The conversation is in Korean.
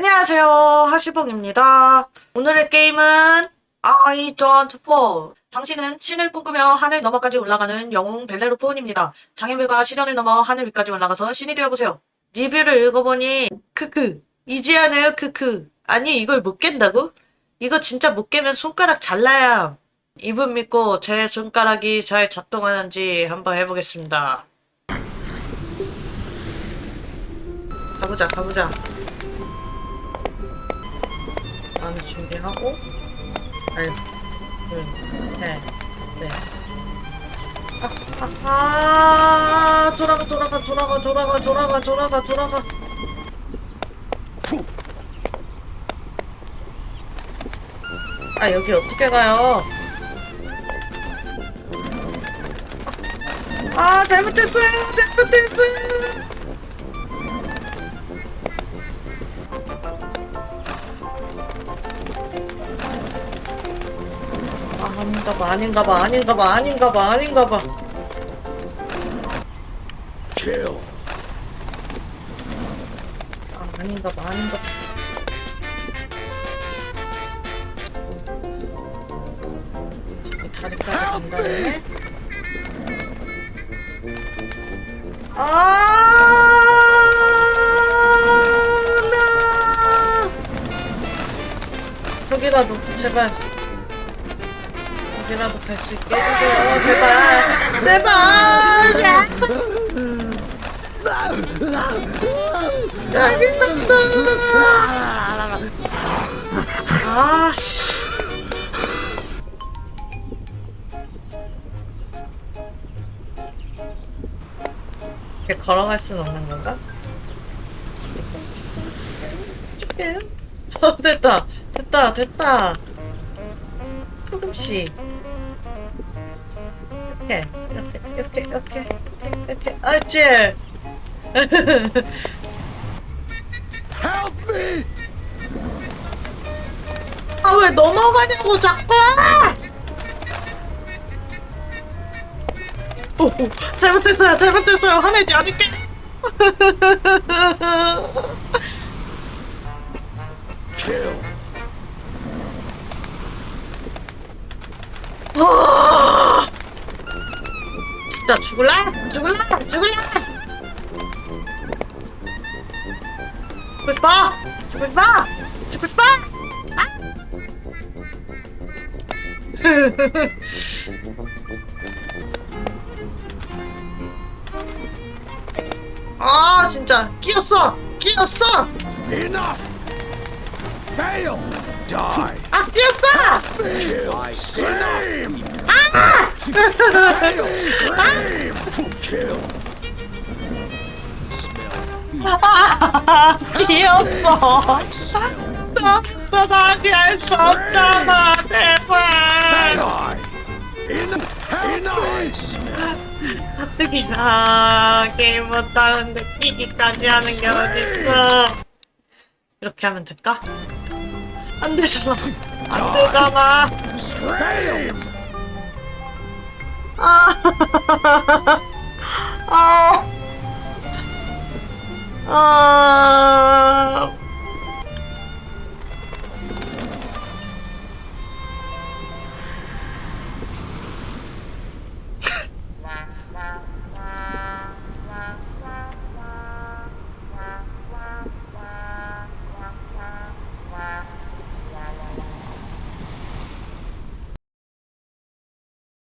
안녕하세요. 하시봉입니다. 오늘의 게임은 I don't fall. 당신은 신을 꿈꾸며 하늘 너머까지 올라가는 영웅 벨레로폰입니다. 장애물과 시련을 넘어 하늘 위까지 올라가서 신이 되어보세요. 리뷰를 읽어보니 크크 이지 않아요 크크 아니 이걸 못 깬다고? 이거 진짜 못 깨면 손가락 잘라야 함. 이분 믿고 제 손가락이 잘 작동하는지 한번 해보겠습니다. 가보자 가보자 마음의 준비하고 하나 둘셋넷. 아, 아, 돌아가 돌아가 돌아가 돌아가 돌아가 돌아가 돌아가. 아 여기 어떻게 가요? 아 잘못했어요. 잘못했어요 아, 아닌가 봐, 아닌가 봐, 아닌가 봐, 아닌가 봐, 아닌가 봐. Kill. 아, 아닌가 봐, 아닌가봐. 저기 다리까지 간다네. 아, 나. 저기라도, 제발. 여기라도 갈 수 있게 해주세요. 제발. 제발. 알겠다. 아, 씨. 이렇게 걸어갈 수는 없는 건가? 어, 됐다. 됐다. 됐다. 조금씩. 이렇게, 이렇게, 이렇게, 이렇게, 이렇게, 이렇게. 아치! Help me! 아, 왜 넘어가냐고, 자꾸! 오, 오, 잘못했어요, 잘못했어요. 화내지 않을게. 아! 진짜 죽을래? 죽을래? 죽을래? 죽고 싶어? 죽고 싶어? 죽고 싶어? 아! 아 진짜 끼었어! 끼었어! Enough! Fail! Die! 아 끼었어! Fail! 아, smell. 나, 나 다시 할 수 없잖아 제발. 가뜩이나 게임 못하는데 끼기까지 하는 게 어딨어 이렇게 하면 될까? 안 되잖아 안 되잖아! 아, 아, 아,